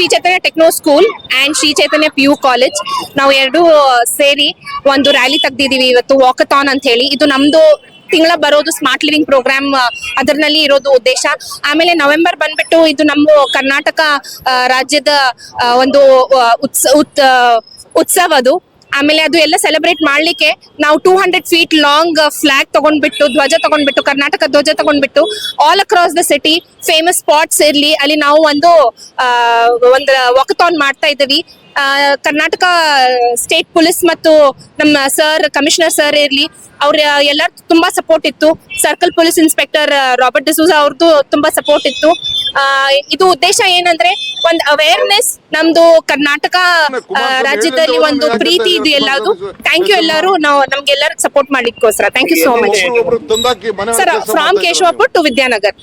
Shri Chaitanya techno school and Shri Chaitanya P U college ನಾವು ಎರಡು ಸೇರಿ ಒಂದು ರ್ಯಾಲಿ ತೆಗ್ದಿದೀವಿ ಇವತ್ತು ವಾಕಥಾನ್ ಅಂತ ಹೇಳಿ. ಇದು ನಮ್ದು ತಿಂಗಳ ಬರೋದು ಸ್ಮಾರ್ಟ್ ಲಿವಿಂಗ್ ಪ್ರೋಗ್ರಾಮ್ ಅದರಲ್ಲಿ ಇರೋದು ಉದ್ದೇಶ. ಆಮೇಲೆ ನವೆಂಬರ್ ಬಂದ್ಬಿಟ್ಟು ಇದು ನಮ್ಮ ಕರ್ನಾಟಕ ರಾಜ್ಯದ ಒಂದು ಉತ್ಸ, ಉತ್ ಉತ್ಸವ ಅದು. ಆಮೇಲೆ ಅದು ಎಲ್ಲ ಸೆಲೆಬ್ರೇಟ್ ಮಾಡ್ಲಿಕ್ಕೆ ನಾವು two hundred feet long flag ತಗೊಂಡ್ಬಿಟ್ಟು ಧ್ವಜ ತಗೊಂಡ್ಬಿಟ್ಟು ಕರ್ನಾಟಕ ಧ್ವಜ ತಗೊಂಡ್ಬಿಟ್ಟು all across the city famous spots ಇರ್ಲಿ. ಅಲ್ಲಿ ನಾವು ಒಂದು ಒಂದು ವಾಕಥಾನ್ ಮಾಡ್ತಾ ಇದ್ದೀವಿ. ಕರ್ನಾಟಕ ಸ್ಟೇಟ್ ಪೊಲೀಸ್ ಮತ್ತು ನಮ್ಮ ಸರ್ ಕಮಿಷನರ್ ಸರ್ ಇರ್ಲಿ. ಅವ್ರ ಎಲ್ಲರ ತುಂಬಾ ಸಪೋರ್ಟ್ ಇತ್ತು. Circle police inspector Robert D'Souza ಅವ್ರದ್ದು ತುಂಬಾ ಸಪೋರ್ಟ್ ಇತ್ತು. ಇದು ಉದ್ದೇಶ ಏನಂದ್ರೆ ಒಂದು ಅವೇರ್ನೆಸ್ ನಮ್ದು ಕರ್ನಾಟಕ ರಾಜ್ಯದಲ್ಲಿ ಒಂದು ಪ್ರೀತಿ ಇದು. ಎಲ್ಲದು ಥ್ಯಾಂಕ್ ಯು ಎಲ್ಲರೂ ನಾವು ನಮ್ಗೆಲ್ಲರೂ support ಮಾಡ್ಲಿಕ್ಕೋಸ್ಕರ. Thank you so much sir from Keshavpur to Vidyanagar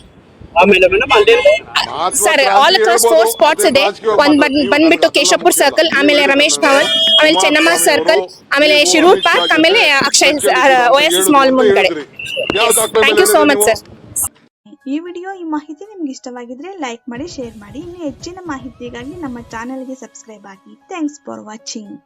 sir all across four spots ಇದೆ. ಒಂದ್ ಬಂದ್ಬಿಟ್ಟು ಕೇಶವಪುರ್ ಸರ್ಕಲ್ ಆಮೇಲೆ ರಮೇಶ್ ಭವನ್ ಆಮೇಲೆ ಚೆನ್ನಮ್ಮ ಸರ್ಕಲ್ ಆಮೇಲೆ ಶಿರೂರ್ ಪಾರ್ಕ್ ಆಮೇಲೆ ಅಕ್ಷಯ್ ಓ ಎಸ್ ಸ್ಮಾಲ್ ಮುಂದ್ಗಡೆ. Thank you so much sir ಈ ವಿಡಿಯೋ ಈ ಮಾಹಿತಿ ನಿಮ್ಗೆ ಇಷ್ಟವಾಗಿದ್ರೆ ಲೈಕ್ ಮಾಡಿ ಶೇರ್ ಮಾಡಿ. ಇನ್ನು ಹೆಚ್ಚಿನ ಮಾಹಿತಿಗಾಗಿ ನಮ್ಮ ಚಾನೆಲ್ಗೆ ಸಬ್ಸ್ಕ್ರೈಬ್ ಆಗಿ. Thanks for watching